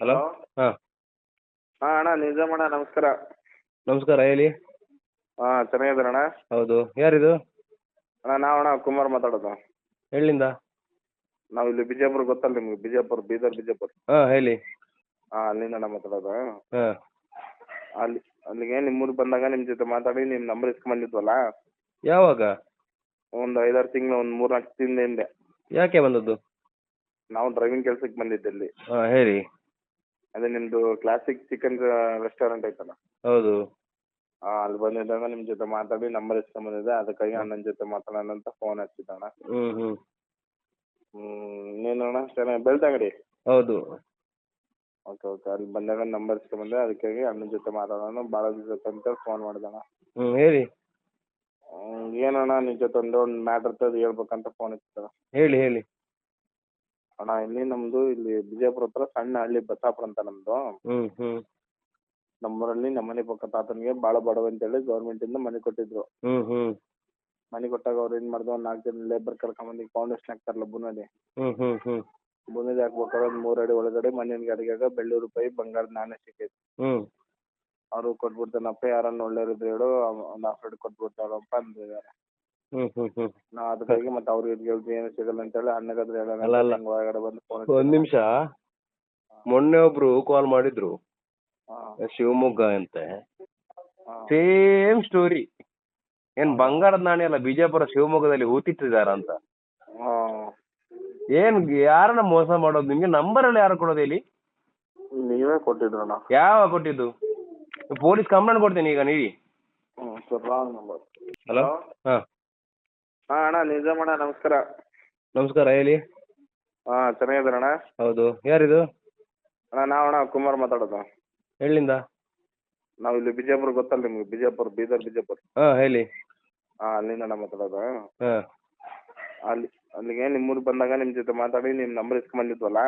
Hello? ಹಾ. ಹಾ ಅಣ್ಣ ನಿಜಾಮಣ್ಣ ನಮಸ್ಕಾರ. ನಮಸ್ಕಾರ ಹೇಳಿ. ಆ ಚೆನ್ನಾಗಿದ್ದೀರಣ್ಣ ಹೌದು. ಯಾರಿದು? ಅಣ್ಣ ನಾವಣ್ಣ ಕುಮಾರ್ ಮಾತಾಡೋದು. ಎಲ್ಲಿಂದ? ನಾವು ಇಲ್ಲಿ ಬಿಜಾಪುರ ಗೊತ್ತಲ್ಲ ನಿಮ್ಗೆ? ಬಿಜಾಪುರ ಬೀದರ್ ಬಿಜಾಪುರ. ಹಾ ಹೇಳಿ. ಹಾ ಅಲ್ಲಿಂದ ಮಾತಾಡೋದು. ಹಾ. ಅಲ್ಲಿ ಅಲ್ಲಿಗೆ ನಿಮ್ಮೂರಿಗೆ ಬಂದಾಗ ನಿಮ್ಮ ಜೊತೆ ಮಾತಾಡಿ ನಿಮ್ಮ ನಂಬರ್ ಇಸ್ಕೊಂಡ್ಬಂದಿದ್ವಲ್ಲ ಯಾವಾಗ? ಒಂದು ಐದಾರು ತಿಂಗಳು ಒಂದು ಮೂರ್ನಾಲ್ಕು ತಿಂಗಳ ಹಿಂದೆ ಯಾಕೆ ಬಂದದ್ದು? ನಾವು ಡ್ರೈವಿಂಗ್ ಕೆಲ್ಸಕ್ಕೆ ಬಂದಿದ್ದೆ ಇಲ್ಲಿ. ಹಾ ಹೇಳಿ. ಅದೇ ನಿಮ್ದು ಕ್ಲಾಸಿಕ್ ಚಿಕನ್ ರೆಸ್ಟೋರೆಂಟ್ ಐತಲ್ಲ? ಹೌದು. ಅಲ್ಲಿ ಬಂದಿದ್ದಾಗ ನಿಮ್ ಜೊತೆ ಮಾತಾಡಿ ನಂಬರ್ ಇಸ್ಕೊಂಬಂದಿದ್ದೆ ಅದಕ್ಕಾಗಿ ಅಣ್ಣನ ಜೊತೆ ಮಾತಾಡೋಣ ಅಂತ ಫೋನ್ ಹಚ್ಚಿದ್ದಣ್ಣ ಹ್ಮ್ ಹ್ಮ್. ಹ್ಮ್ ಇನ್ನೇನಣ್ಣ ಚೆನ್ನಾಗಿ ಬೆಳ್ತಂಗಡಿ ಹೌದು. ಓಕೆ ಓಕೆ ಅಲ್ಲಿ ಬಂದಾಗ ನಂಬರ್ ಇಸ್ಕೊಂಬಂದೆ ಅದಕ್ಕಾಗಿ ಅಣ್ಣನ ಜೊತೆ ಮಾತಾಡೋಣ ಭಾಳ ದಿವಸ ಅಂತ ಫೋನ್ ಮಾಡ್ದಣ್ಣ ಹ್ಮ್ ಹೇಳಿ. ಏನಣ್ಣ ನಿಮ್ ಜೊತೆ ಒಂದು ಒಂದು ಮ್ಯಾಟ್ರ್ ಹೇಳ್ಬೇಕಂತ ಫೋನ್ ಹಚ್ಚಿದ ಹೇಳಿ ಹೇಳಿ. ಅಣ್ಣ ಇಲ್ಲಿ ನಮ್ದು ಇಲ್ಲಿ ಬಿಜಾಪುರ ಹತ್ರ ಸಣ್ಣ ಹಳ್ಳಿ ಬಸಾಪುರ ಅಂತ ನಮ್ದು. ಹ್ಞೂ ಹ್ಞೂ ನಮ್ಮೂರಲ್ಲಿ ನಮ್ಮನೆ ಪಕ್ಕ ತಾತನಿಗೆ ಬಾಳ ಬಡವ ಅಂತೇಳಿ ಗೌರ್ಮೆಂಟಿಂದ ಮನೆ ಕೊಟ್ಟಿದ್ರು. ಮನೆ ಕೊಟ್ಟಾಗ ಅವ್ರು ಏನ್ ಮಾಡ್ದು ಒಂದು ನಾಲ್ಕು ಜನ ಲೇಬರ್ ಕರ್ಕೊಂಬಂದು ಫೌಂಡೇಶನ್ ಹಾಕ್ತಾರಲ್ಲ ಬುನಾದಿ. ಬುನಾದಿ ಹಾಕ್ಬೇಕಾದ್ರೆ ಒಂದ್ ಮೂರು ಅಡಿ ಒಳಗಡೆ ಮಣ್ಣಿನ ಗಡಿಗೆಗ ಬೆಳ್ಳಿ ರೂಪಾಯಿ ಬಂಗಾರದ ನಾಣ್ಯ ಸಿಕ್ಕೈತಿ ಅವ್ರು ಅವರು ಕೊಟ್ಬಿಡ್ತಾನಪ್ಪ ಯಾರನ್ನ ಒಳ್ಳೆ ಹೇಳು ಒಂದ್ ಆಫರ್ ಕೊಟ್ಬಿಡ್ತಾರಪ್ಪ ಅಂದಿದ್ದಾರೆ. ಹ್ಮ್ ನಾ ಅದಕ್ಕಾಗಿ ಮತ್ತೆ ಏನು ಸಿಗಲ್ಲ ಅಂತೇಳಿ ಅಣ್ಣಗಾದ್ರೆ ಹೇಳೋಣ ಅಲ್ಲ, ಅಲ್ಲ. ಬಂದು ಫೋನ್ ಒಂದು ನಿಮಿಷ. ಮೊನ್ನೆ ಒಬ್ರು ಕಾಲ್ ಮಾಡಿದ್ರು. ಶಿವಮೊಗ್ಗ ಅಂತೆ. ಸೇಮ್ ಸ್ಟೋರಿ ಏನ್ ಬಂಗಾರದ ನಾಣ್ಯ ಅಲ್ಲ ಬಿಜಾಪುರ ಶಿವಮೊಗ್ಗದಲ್ಲಿ ಹೂತಿಟ್ಟಿದಾರ ಅಂತ. ಏನ್ ಯಾರನ್ನ ಮೋಸ ಮಾಡೋದು? ನಿಮ್ಗೆ ನಂಬರ್ ಅಲ್ಲಿ ಯಾರು ಕೊಡೋದು ಇಲ್ಲಿ? ನೀವೇ ಕೊಟ್ಟಿದ್ರಣ್ಣ. ಯಾವ ಕೊಟ್ಟಿದ್ದು? ಪೊಲೀಸ್ ಕಂಪ್ಲೇಂಟ್ ಕೊಡ್ತೀನಿ ಈಗ ನೀಡಿ ಹ್ಞೂ ಸರ್ ರಾಂಗ್ ನಂಬರ್. ಹಲೋ? ಹಾಂ. ಹಾಂ ಅಣ್ಣ ನಿಜಾಮಣ್ಣ ನಮಸ್ಕಾರ. ನಮಸ್ಕಾರ ಹೇಳಿ. ಹಾಂ ಚೆನ್ನಾಗಿದ್ದೀರಣ್ಣ ಹೌದು. ಯಾರಿದು? ಅಣ್ಣ ನಾವಣ್ಣ ಕುಮಾರ್ ಮಾತಾಡೋದು. ಎಲ್ಲಿಂದ? ನಾವು ಇಲ್ಲಿ ಬಿಜಾಪುರ ಗೊತ್ತಲ್ಲ ನಿಮ್ಗೆ? ಬಿಜಾಪುರ ಬೀದರ್ ಬಿಜಾಪುರ. ಹಾಂ ಹೇಳಿ. ಹಾಂ ಅಲ್ಲಿಂದ ಮಾತಾಡೋದು. ಹಾಂ. ಅಲ್ಲಿ ಅಲ್ಲಿಗೆ ನಿಮ್ಮೂರಿಗೆ ಬಂದಾಗ ನಿಮ್ಮ ಜೊತೆ ಮಾತಾಡಿ ನಿಮ್ಮ ನಂಬರ್ ಇಸ್ಕೊಂಬಂದಿದ್ವಲ್ಲ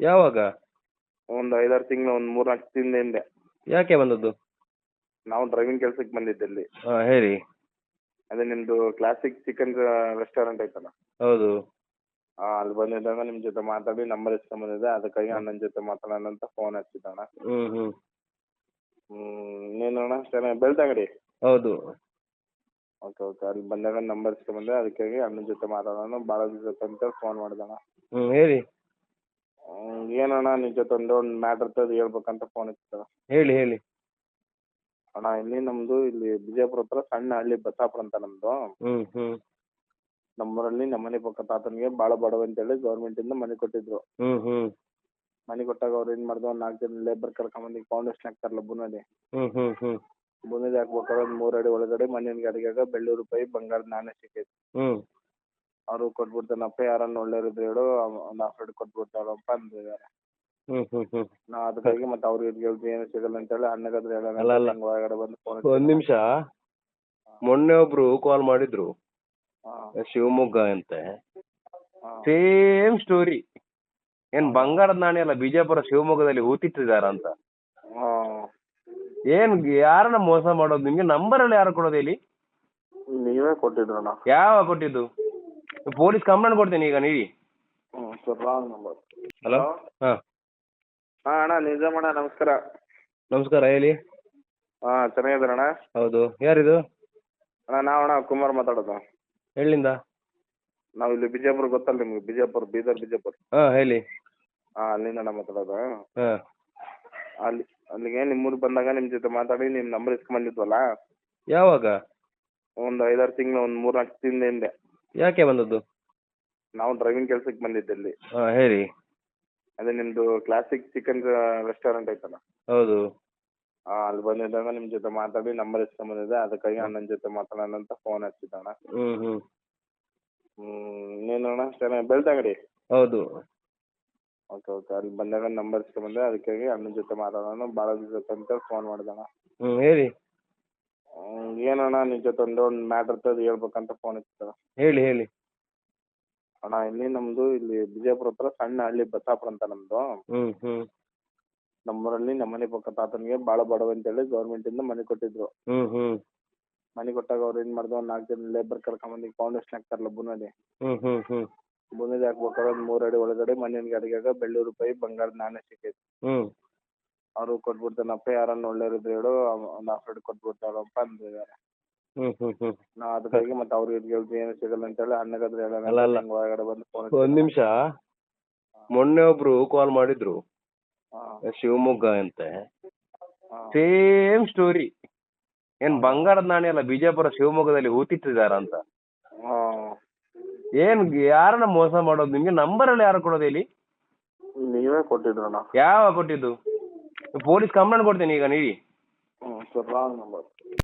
ಯಾವಾಗ? ಒಂದು ಐದಾರು ತಿಂಗಳು ಒಂದು ಮೂರು ನಾಲ್ಕು ತಿಂಗಳ ಹಿಂದೆ ಯಾಕೆ ಬಂದದ್ದು? ನಾವು ಡ್ರೈವಿಂಗ್ ಕೆಲ್ಸಕ್ಕೆ ಬಂದಿದ್ದೆ ಇಲ್ಲಿ. ಹಾಂ ಹೇಳಿ. ಅದೇ ನಿಮ್ದು ಕ್ಲಾಸಿಕ್ ಚಿಕನ್ ರೆಸ್ಟೋರೆಂಟ್ ಐತಲ್ಲ? ಹೌದು. ಹಾ ಅಲ್ಲಿ ಬಂದಿದ್ದಾಗ ನಿಮ್ಮ ಜೊತೆ ಮಾತಾಡಿ ನಂಬರ್ ಇಸ್ಕೊಂಬಂದಿದ್ದೆ ಅದಕ್ಕಾಗಿ ಅಣ್ಣನ ಜೊತೆ ಮಾತಾಡೋಣ ಅಂತ ಫೋನ್ ಹಚ್ಚಿದ್ದಣ್ಣ. ಹ್ಮ್ ಹ್ಮ್. ನೀನು ಅಣ್ಣ ಚೆನ್ನಾಗಿ ಬೆಳ್ತಂಗಡಿ ಹೌದು. Okay okay. ಅಲ್ಲಿ ಬಂದಾಗ ನಂಬರ್ ಇಸ್ಕೊಂಬಂದೆ ಅದಕ್ಕಾಗಿ ಅಣ್ಣನ ಜೊತೆ ಮಾತಾಡೋಣ ಭಾಳ ದಿವಸ ಅಂತ ಫೋನ್ ಮಾಡ್ದಣ್ಣ. ಹ್ಮ್ ಹೇಳಿ. ಹ್ಮ್, ಏನಣ್ಣ ನಿಮ್ ಜೊತೆ ಒಂದು ಮ್ಯಾಟರ್ ಹೇಳ್ಬೇಕಂತ ಫೋನ್ ಹಚ್ಚಿದ ಹೇಳಿ ಹೇಳಿ. ಅಣ್ಣ ಇಲ್ಲಿ ನಮ್ದು ಇಲ್ಲಿ ಬಿಜಾಪುರ ಹತ್ರ ಸಣ್ಣ ಹಳ್ಳಿ ಬಸಾಪುರ ಅಂತ ನಮ್ದು. ಹ್ಞೂ ಹ್ಞೂ ನಮ್ಮೂರಲ್ಲಿ ನಮ್ಮನೆ ಪಕ್ಕ ತಾತನಿಗೆ ಬಾಳ ಬಡವ ಅಂತೇಳಿ ಗೌರ್ಮೆಂಟಿಂದ ಮನೆ ಕೊಟ್ಟಿದ್ರು. ಮನೆ ಕೊಟ್ಟಾಗ ಅವ್ರು ಏನ್ ಮಾಡ್ದು ಒಂದು ನಾಲ್ಕು ಜನ ಲೇಬರ್ ಕರ್ಕೊಂಬಂದು ಫೌಂಡೇಶನ್ ಹಾಕ್ತಾರಲ್ಲ ಬುನಾದಿ ಹ್ಞೂ ಬುನಾದಿ ಹಾಕ್ಬೇಕಾದ್ರೆ ಒಂದ್ ಮೂರು ಅಡಿ ಒಳಗಡೆ ಮಣ್ಣಿನ ಗಡಿಗೆಗ ಬೆಳ್ಳಿ ರೂಪಾಯಿ ಬಂಗಾರದ ನಾಣ್ಯ ಸಿಕ್ಕೈತಿ. ಅವ್ರು ಅವರು ಕೊಟ್ಬಿಡ್ತಾನಪ್ಪ ಯಾರನ್ನ ಒಳ್ಳೆಯವ್ರು ಹೇಳು ಒಂದ್ ಹಾಫ್ ರೇಟ್ ಕೊಟ್ಬಿಡ್ತಾರಪ್ಪ ಅಂದಿದ್ದಾರೆ. ನಾ ಅದಕ್ಕಾಗಿ ಮತ್ತೆ ಕೇಳ್ತಿ ಏನು ಸಿಗಲ್ಲ ಅಂತೇಳಿ ಅಣ್ಣಗಾದ್ರೆ ಹೇಳೋಣ ಅಲ್ಲ, ಅಲ್ಲ. ಒಳಗಡೆ ಬಂದು ಫೋನ್ ಒಂದು ನಿಮಿಷ. ಮೊನ್ನೆ ಒಬ್ರು ಕಾಲ್ ಮಾಡಿದ್ರು. ಶಿವಮೊಗ್ಗ ಅಂತ. ಸೇಮ್ ಸ್ಟೋರಿ ಏನ್ ಬಂಗಾರದ ನಾಣೆ ಅಲ್ಲ ಬಿಜಾಪುರ ಶಿವಮೊಗ್ಗದಲ್ಲಿ ಹೂತಿಟ್ಟಿದಾರ ಅಂತ. ಏನ್ ಯಾರನ್ನ ಮೋಸ ಮಾಡೋದು? ನಿಮ್ಗೆ ನಂಬರ್ ಅಲ್ಲಿ ಯಾರು ಕೊಡೋದು ಇಲ್ಲಿ ನೀವೇ ಕೊಟ್ಟಿದ್ರಣ್ಣ. ಯಾವ ಕೊಟ್ಟಿದ್ದು? ಪೊಲೀಸ್ ಕಂಪ್ಲೇಂಟ್ ಕೊಡ್ತೀನಿ ಈಗ ನೀಡಿ. ಹ್ಞೂ ಸರ್ ರಾಂಗ್ ನಂಬರ್ ಹಲೋ ಹಾಂ. ಹಾಂ ಅಣ್ಣ ನಿಜಾಮಣ್ಣ ನಮಸ್ಕಾರ. ನಮಸ್ಕಾರ ಹೇಳಿ. ಹಾಂ ಚೆನ್ನಾಗಿದ್ದೀರಣ್ಣ ಹೌದು. ಯಾರಿದು? ಅಣ್ಣ ನಾವಣ್ಣ ಕುಮಾರ್ ಮಾತಾಡೋದು. ಎಲ್ಲಿಂದ? ನಾವು ಇಲ್ಲಿ ಬಿಜಾಪುರ ಗೊತ್ತಲ್ಲ ನಿಮ್ಗೆ? ಬಿಜಾಪುರ ಬೀದರ್ ಬಿಜಾಪುರ. ಹಾಂ ಹೇಳಿ. ಹಾಂ ಅಲ್ಲಿಂದ ಮಾತಾಡೋದು. ಹಾಂ. ಅಲ್ಲಿ ಅಲ್ಲಿಗೆ ನಿಮ್ಮೂರಿಗೆ ಬಂದಾಗ ನಿಮ್ಮ ಜೊತೆ ಮಾತಾಡಿ ನಿಮ್ಮ ನಂಬರ್ ಇಸ್ಕೊಂಡ್ಬಂದಿದ್ವಲ್ಲ ಯಾವಾಗ? ಒಂದು ಐದಾರು ತಿಂಗಳು ಒಂದು ಮೂರು ನಾಲ್ಕು ತಿಂಗಳ ಹಿಂದೆ ಯಾಕೆ ಬಂದದ್ದು? ನಾವು ಡ್ರೈವಿಂಗ್ ಕೆಲ್ಸಕ್ಕೆ ಬಂದಿದ್ದೆ ಇಲ್ಲಿ. ಹಾಂ ಹೇಳಿ. ಅದೇ ನಿಮ್ದು ಕ್ಲಾಸಿಕ್ ಚಿಕನ್ ರೆಸ್ಟೋರೆಂಟ್ ಐತಲ್ಲ? ಹೌದು. ಹಾ ಅಲ್ಲಿ ಬಂದಿದ್ದಾಗ ನಿಮ್ ಜೊತೆ ಮಾತಾಡಿ ನಂಬರ್ ಇಸ್ಕೊಂಬಂದಿದ್ದೆ ಅದಕ್ಕಾಗಿ ಅಣ್ಣನ ಜೊತೆ ಮಾತಾಡೋಣ ಅಂತ ಫೋನ್ ಹಚ್ಚಿದ್ದಣ್ಣ. ಅಣ್ಣ ಹ್ಮ್. ನೀನು ಅಣ್ಣ ಚೆನ್ನಾಗಿ ಬೆಳ್ತಂಗಡಿ ಹೌದು. Okay okay. ಅಲ್ಲಿ ಬಂದಾಗ ನಂಬರ್ ಇಸ್ಕೊಂಬಂದೆ ಅದಕ್ಕಾಗಿ ಅಣ್ಣನ ಜೊತೆ ಮಾತಾಡೋಣ ಭಾಳ ದಿವಸ ಅಂತ ಫೋನ್ ಮಾಡ್ದಣ್ಣ. ಹ್ಮ್ ಹೇಳಿ. ಹ್ಮ್, ಏನಣ್ಣ ನಿಮ್ ಜೊತೆ ಒಂದು ಮ್ಯಾಟರ್ ಇರ್ತದೆ ಹೇಳ್ಬೇಕಂತ ಫೋನ್ ಹಚ್ಚಿದ ಹೇಳಿ ಹೇಳಿ. ಅಣ್ಣ ಇಲ್ಲಿ ನಮ್ದು ಇಲ್ಲಿ ಬಿಜಾಪುರ ಹತ್ರ ಸಣ್ಣ ಹಳ್ಳಿ ಬಸಾಪುರ ಅಂತ ನಮ್ದು. ನಮ್ಮೂರಲ್ಲಿ ನಮ್ಮನೆ ಪಕ್ಕ ತಾತನಿಗೆ ಬಾಳ ಬಡವ ಅಂತೇಳಿ ಗೌರ್ಮೆಂಟಿಂದ ಮನೆ ಕೊಟ್ಟಿದ್ರು. ಮನೆ ಕೊಟ್ಟಾಗ ಅವ್ರು ಏನ್ ಮಾಡ್ದು ಒಂದ್ ನಾಲ್ಕು ಜನ ಲೇಬರ್ ಕರ್ಕೊಂಬಂದು ಫೌಂಡೇಶನ್ ಹಾಕ್ತಾರಲ್ಲ ಬುನಾದಿ ಹ್ಞೂ ಹ್ಞೂ ಬುನಾದಿ ಹಾಕ್ಬೇಕಾದ್ರೆ ಒಂದ್ ಮೂರ್ ಅಡಿ ಒಳಗಡೆ ಮಣ್ಣಿನ ಅಡಿಗೆ ಬೆಳ್ಳಿ ರೂಪಾಯಿ ಬಂಗಾರದ ನಾಣ್ಯ ಸಿಕ್ಕೈತಿ ಅವ್ರು ಅವರು ಕೊಟ್ಬಿಡ್ತಾನಪ್ಪ ಯಾರನ್ನ ಒಳ್ಳೆಯವ್ರಿದ್ರೆ ಹೇಳು ಒಂದ್ ಹಾಫ್ ರೇಟ್ ಕೊಟ್ಬಿಡ್ತಾರಪ್ಪ ಅಂದಿದ್ದಾರೆ. ಹ್ಮ್ ಹ್ಮ್ ಹ್ಮ್. ನಾ ಮತ್ತೆ ಅವ್ರಿಗೆ ಏನು ಸಿಗಲ್ಲ ಅಂತ ಹೇಳಿ ಅಲ್ಲ, ಹೊರಗಡೆ ಬಂದು ಫೋನ್ ಒಂದ್ ನಿಮಿಷ. ಮೊನ್ನೆ ಒಬ್ರು ಕಾಲ್ ಮಾಡಿದ್ರು. ಶಿವಮೊಗ್ಗ ಅಂತ. ಸೇಮ್ ಸ್ಟೋರಿ ಏನ್ ಬಂಗಾರದ ನಾಣ್ಯ ಅಲ್ಲ ಬಿಜಾಪುರ ಶಿವಮೊಗ್ಗದಲ್ಲಿ ಹೂತಿಟ್ಟಿದಾರ ಅಂತ. ಏನ್ ಯಾರನ್ನ ಮೋಸ ಮಾಡೋದು? ನಿಮ್ಗೆ ನಂಬರ್ ಎಲ್ಲ ಯಾರು ಕೊಡೋದು ಇಲ್ಲಿ ನೀವೇ ಕೊಟ್ಟಿದ್ರಣ್ಣ ಯಾವ ಕೊಟ್ಟಿದ್ದು? ಪೊಲೀಸ್ ಕಂಪ್ಲೇಂಟ್ ಕೊಡ್ತೀನಿ ಈಗ ನೀಡಿ. ಹ್ಞೂ ಸರ್ ರಾಂಗ್ ನಂಬರ್